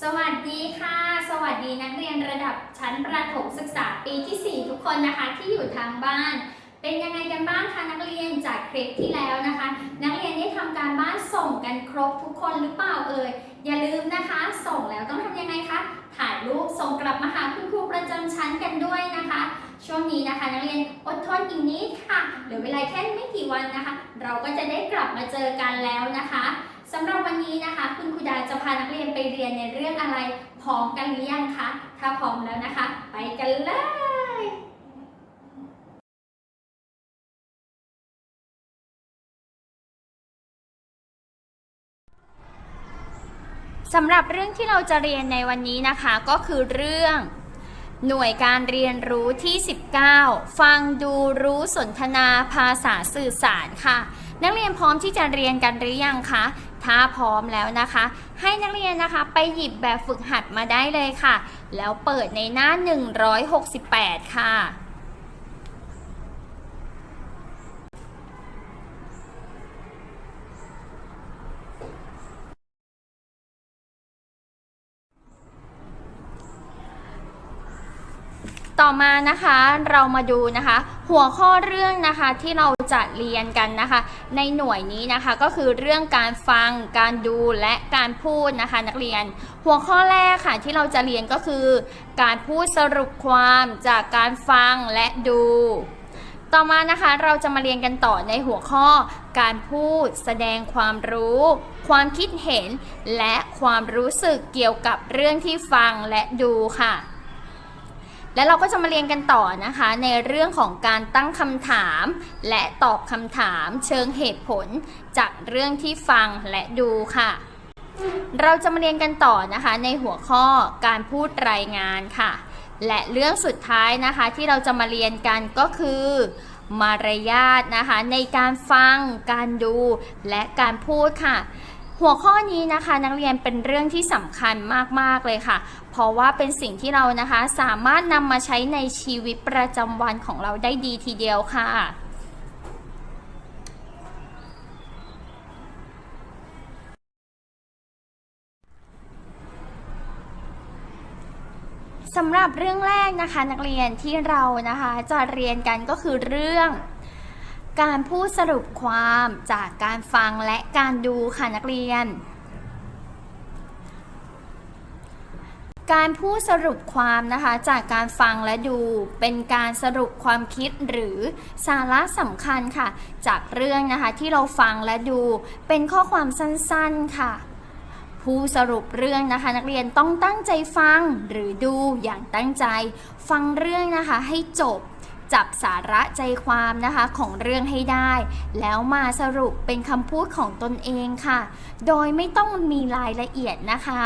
สวัสดีค่ะ สวัสดีนักเรียนระดับชั้นประถมศึกษาปีที่ 4 ทุกคนนะคะที่อยู่ทางบ้าน เป็นยังไงกันบ้างคะนักเรียนจากคลิปที่แล้วนะคะ นักเรียนได้ทำการบ้านส่งกันครบทุกคนหรือเปล่าเอ่ยอย่าลืมนะคะ ส่งแล้วต้องทำยังไงคะถ่ายรูปส่งกลับมาหาคุณครูประจำชั้นกันด้วยนะคะ ช่วงนี้นะคะนักเรียนอดทนอีกนิดค่ะเหลือเวลาแค่ไม่กี่วันนะคะ เราก็จะได้กลับมาเจอกันแล้วนะคะ สำหรับวันนี้นะคะ คุณครูดาจะพานักเรียนไปเรียนในเรื่องอะไรพร้อมกันหรือยังคะ ถ้าพร้อมแล้วนะคะ ไปกันเลยสำหรับเรื่องที่เราจะเรียนในวันนี้นะคะก็คือเรื่อง หน่วยการเรียนรู้ที่ 19 ฟังดูรู้สนทนาภาษาสื่อสารค่ะ นักเรียนพร้อมที่จะเรียนกันหรือยังคะ ถ้าพร้อมแล้วนะคะ ให้นักเรียนนะคะไปหยิบแบบฝึกหัดมาได้เลยค่ะ แล้วเปิดในหน้า 168 ค่ะ ต่อมานะคะเรามาดูนะคะ หัวข้อเรื่องนะคะที่เราจะเรียนกันนะคะ ในหน่วยนี้นะคะก็คือเรื่องการฟังการดูและการพูดนะคะ นักเรียน หัวข้อแรกค่ะที่เราจะเรียนก็คือ การพูดสรุปความจากการฟังและดู ต่อมานะคะเราจะมาเรียนกันต่อในหัวข้อ การพูดแสดงความรู้ ความคิดเห็น และความรู้สึกเกี่ยวกับเรื่องที่ฟังและดูค่ะ และเราก็จะมาเรียนกันต่อนะคะ ในเรื่องของการตั้งคำถาม และตอบคำถามเชิงเหตุผล จากเรื่องที่ฟังและดูค่ะ เราจะมาเรียนกันต่อนะคะ ในหัวข้อการพูดรายงานค่ะ และเรื่องสุดท้ายนะคะที่เราจะมาเรียนกันก็คือ มารยาทนะคะ ในการฟัง การดู และการพูดค่ะ หัวข้อนี้นะคะนักเรียนเป็นเรื่องที่สำคัญมาก ๆ เลยค่ะ เพราะว่าเป็นสิ่งที่เรานะคะสามารถนำมาใช้ในชีวิตประจำวันของเราได้ดีทีเดียวค่ะ สำหรับเรื่องแรกนะคะนักเรียนที่เรานะคะจะเรียนกันก็คือเรื่อง การพูดสรุปความจากการฟังและการดูค่ะนักเรียน การพูดสรุปความนะคะจากการฟังและดูเป็นการสรุปความคิดหรือสาระสำคัญค่ะ จากเรื่องนะคะที่เราฟังและดูเป็นข้อความสั้นๆค่ะผู้สรุปเรื่องนะคะ นักเรียนต้องตั้งใจฟังหรือดูอย่างตั้งใจ ฟังเรื่องนะคะให้จบ จับสาระใจความนะคะของเรื่องให้ได้ แล้วมาสรุปเป็นคำพูดของตนเองค่ะ โดยไม่ต้องมีรายละเอียดนะคะ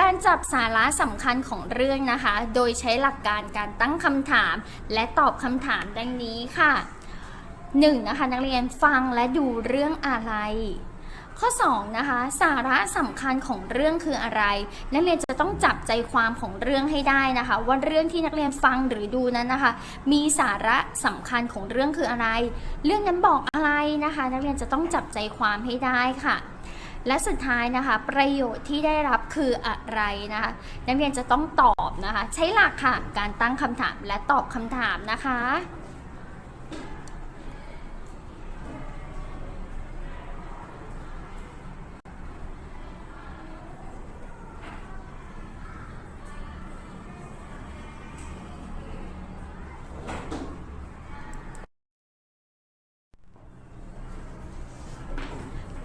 การจับสาระสำคัญของเรื่องนะคะ โดยใช้หลักการการตั้งคำถาม และตอบคำถามดังนี้ค่ะ 1. นะคะนักเรียนฟังและดูเรื่องอะไร ข้อ2นะคะสาระสำคัญของเรื่องคืออะไร นักเรียนจะต้องจับใจความของเรื่องให้ได้นะคะว่าเรื่องที่นักเรียนฟังหรือดูนั้นนะคะ มีสาระสำคัญของเรื่องคืออะไร เรื่องนั้นบอกอะไรนะคะ นักเรียนจะต้องจับใจความให้ได้ค่ะและสุดท้ายนะคะ ประโยชน์ที่ได้รับคืออะไรนะคะ นักเรียนจะต้องตอบนะคะ ใช้หลักค่ะการตั้งคำถามและตอบคำถามนะคะ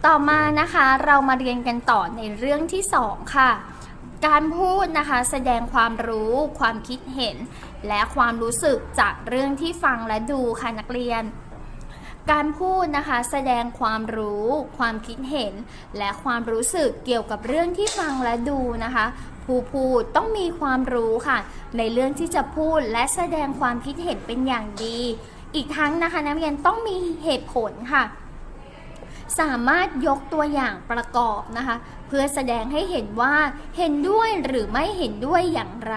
ต่อมานะคะเรามาเรียนกันต่อในเรื่องที่ 2 ค่ะ การพูดนะคะแสดงความรู้ความคิดเห็น และความรู้สึกจากเรื่องที่ฟังและดูค่ะนักเรียน การพูดนะคะแสดงความรู้ ความคิดเห็น และความรู้สึกเกี่ยวกับเรื่องที่ฟังและดูนะคะ ผู้พูดต้องมีความรู้ค่ะ ในเรื่องที่จะพูดและแสดงความคิดเห็นเป็นอย่างดี อีกทั้งนะคะนักเรียนต้องมีเหตุผลค่ะ สามารถยกตัวอย่างประกอบนะคะ เพื่อแสดงให้เห็นว่าเห็นด้วยหรือไม่เห็นด้วยอย่างไร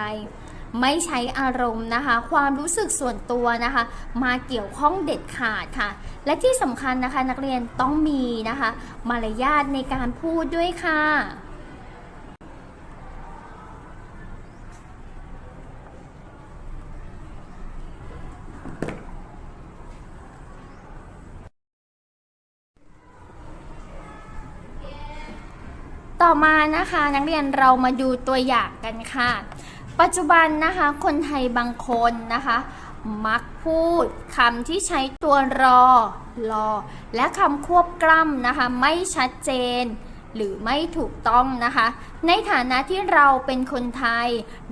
ไม่ใช้อารมณ์นะคะ ความรู้สึกส่วนตัวนะคะ มาเกี่ยวข้องเด็ดขาดค่ะ และที่สำคัญนะคะนักเรียนต้องมีนะคะ มารยาทในการพูดด้วยค่ะ ต่อมานะคะนักเรียนเรามาดูตัวอย่างกันค่ะ ปัจจุบันนะคะคนไทยบางคนนะคะ มักพูดคำที่ใช้ตัวรอ รอ และคำควบกล้ำนะคะ ไม่ชัดเจน หรือไม่ถูกต้องนะคะ ในฐานะที่เราเป็นคนไทย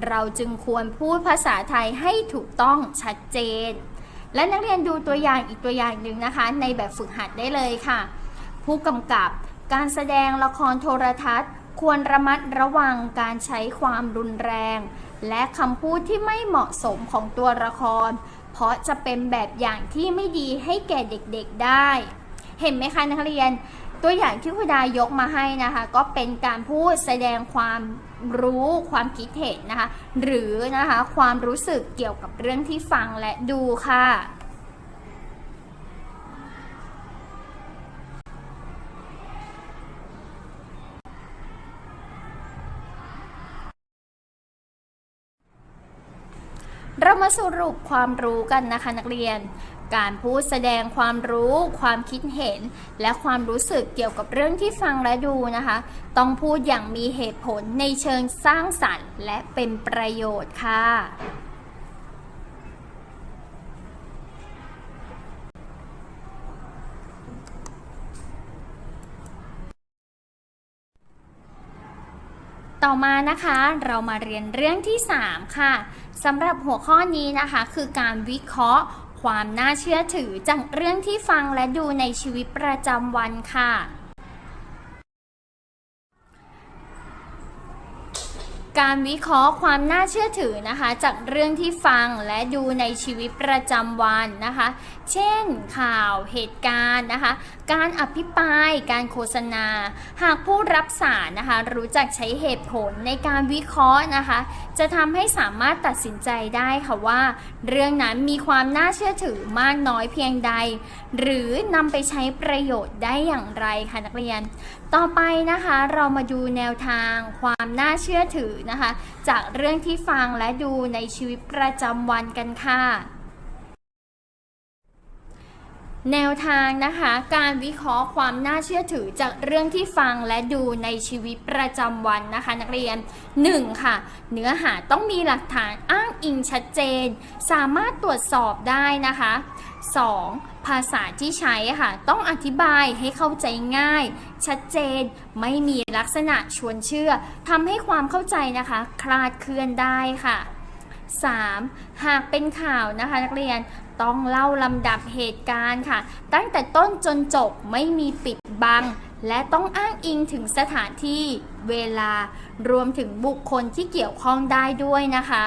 เราจึงควรพูดภาษาไทยให้ถูกต้องชัดเจน และนักเรียนดูตัวอย่างอีกตัวอย่างหนึ่งนะคะ ในแบบฝึกหัดได้เลยค่ะ ผู้กำกับ การแสดงละครโทรทัศน์ ควรระมัดระวังการใช้ความรุนแรง และคำพูดที่ไม่เหมาะสมของตัวละคร เพราะจะเป็นแบบอย่างที่ไม่ดีให้แก่เด็กๆได้ เห็นไหมคะนักเรียน ตัวอย่างที่คุณดายกมาให้นะคะ ก็เป็นการพูดแสดงความรู้ความคิดเห็นนะคะ หรือนะคะความรู้สึกเกี่ยวกับเรื่องที่ฟังและดูค่ะ เรามาสรุปความรู้กันนะคะนักเรียน การพูดแสดงความรู้ ความคิดเห็น และความรู้สึกเกี่ยวกับเรื่องที่ฟังและดูนะคะ ต้องพูดอย่างมีเหตุผลในเชิงสร้างสรรค์ และเป็นประโยชน์ค่ะ ต่อมานะคะเรามาเรียนเรื่องที่ 3 ค่ะสำหรับหัวข้อนี้นะคะคือการวิเคราะห์ ความน่าเชื่อถือจากเรื่องที่ฟังและดูในชีวิตประจำวันค่ะ การวิเคราะห์ความน่าเชื่อถือนะคะ จากเรื่องที่ฟังและดูในชีวิตประจำวันนะคะ เช่น ข่าวเหตุการณ์นะคะ การอภิปราย การโฆษณา หากผู้รับสารนะคะ รู้จักใช้เหตุผลในการวิเคราะห์นะคะ จะทำให้สามารถตัดสินใจได้ค่ะว่า เรื่องนั้นมีความน่าเชื่อถือมากน้อยเพียงใด หรือนำไปใช้ประโยชน์ได้อย่างไรคะนักเรียน ต่อไปนะคะเรามาดูแนวทางความน่าเชื่อถือนะคะ จากเรื่องที่ฟังและดูในชีวิตประจำวันกันค่ะ แนวทางนะคะการวิเคราะห์ความน่าเชื่อถือจากเรื่องที่ฟังและดูในชีวิตประจำวันนะคะ นักเรียน 1. ค่ะ เนื้อหาต้องมีหลักฐานอ้างอิงชัดเจน สามารถตรวจสอบได้นะคะ 2. ภาษาที่ใช้ค่ะ ต้องอธิบายให้เข้าใจง่าย ชัดเจนไม่มีลักษณะชวนเชื่อทำให้ความเข้าใจนะคะ คลาดเคลื่อนได้ค่ะ 3. หากเป็นข่าวนะคะนักเรียน ต้องเล่าลำดับเหตุการณ์ค่ะ ตั้งแต่ต้นจนจบไม่มีปิดบัง และต้องอ้างอิงถึงสถานที่เวลารวมถึงบุคคลที่เกี่ยวข้องได้ด้วยนะคะ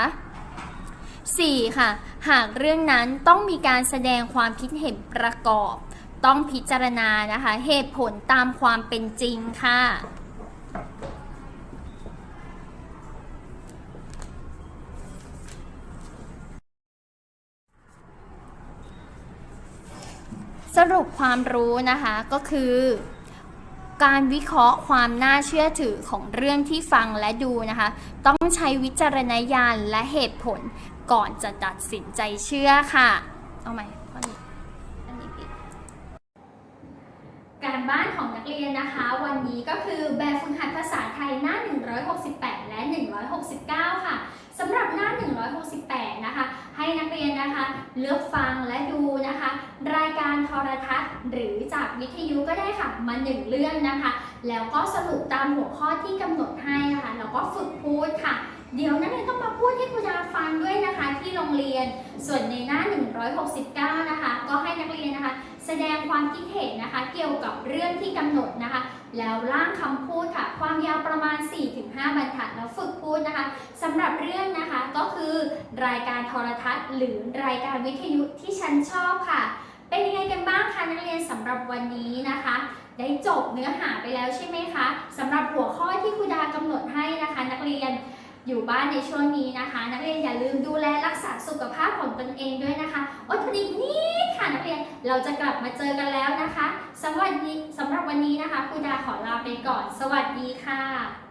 4. ค่ะ หากเรื่องนั้นต้องมีการแสดงความคิดเห็นประกอบ ต้องพิจารณานะคะ เหตุผลตามความเป็นจริงค่ะ รุปความรู้นะคะก็คือ การวิเคราะห์ความน่าเชื่อถือของเรื่องที่ฟังและดูนะคะ ต้องใช้วิจารณญาณและเหตุผลก่อนจะตัดสินใจเชื่อค่ะ เอาใหม่ข้อนี้อันนี้ผิดการบ้านของนักเรียนนะคะ วันนี้ก็คือแบบฝึกหัดภาษาไทยหน้า 168 และ 169 ค่ะสำหรับหน้า 168 นะคะ ให้นักเรียนนะคะ เลือกฟังและดูนะคะ รายการโทรทัศน์ หรือจากวิทยุก็ได้ค่ะมาหนึ่งเรื่องนะคะ แล้วก็สรุปตามหัวข้อที่กำหนดให้นะคะแล้วก็ฝึกพูดค่ะ เดี๋ยวนักเรียนต้องมาพูดให้คุณอาฟังด้วยนะคะที่โรงเรียนส่วนในหน้า 169 นะคะ ก็ให้นักเรียนนะคะ แสดงความคิดเห็นนะคะ เกี่ยวกับเรื่องที่กำหนดนะคะ แล้วร่างคำพูดค่ะ ความยาวประมาณ 4-5 บรรทัดแล้วฝึกพูดนะคะสำหรับเรื่องนะคะก็คือรายการโทรทัศน์ หรือรายการวิทยุที่ฉันชอบค่ะ เป็นยังไงกันบ้างคะนักเรียนสำหรับวันนี้นะคะ ได้จบเนื้อหาไปแล้วใช่ไหมคะสำหรับหัวข้อที่ครูดากำหนดให้นะคะ นักเรียนอยู่บ้านในช่วงนี้นะคะ นักเรียนอย่าลืมดูแลรักษาสุขภาพของตนเองด้วยนะคะอดทนอีกนิดค่ะนักเรียนเราจะกลับมาเจอกันแล้วนะคะสวัสดีสำหรับวันนี้นะคะครูดาขอลาไปก่อน สวัสดีค่ะ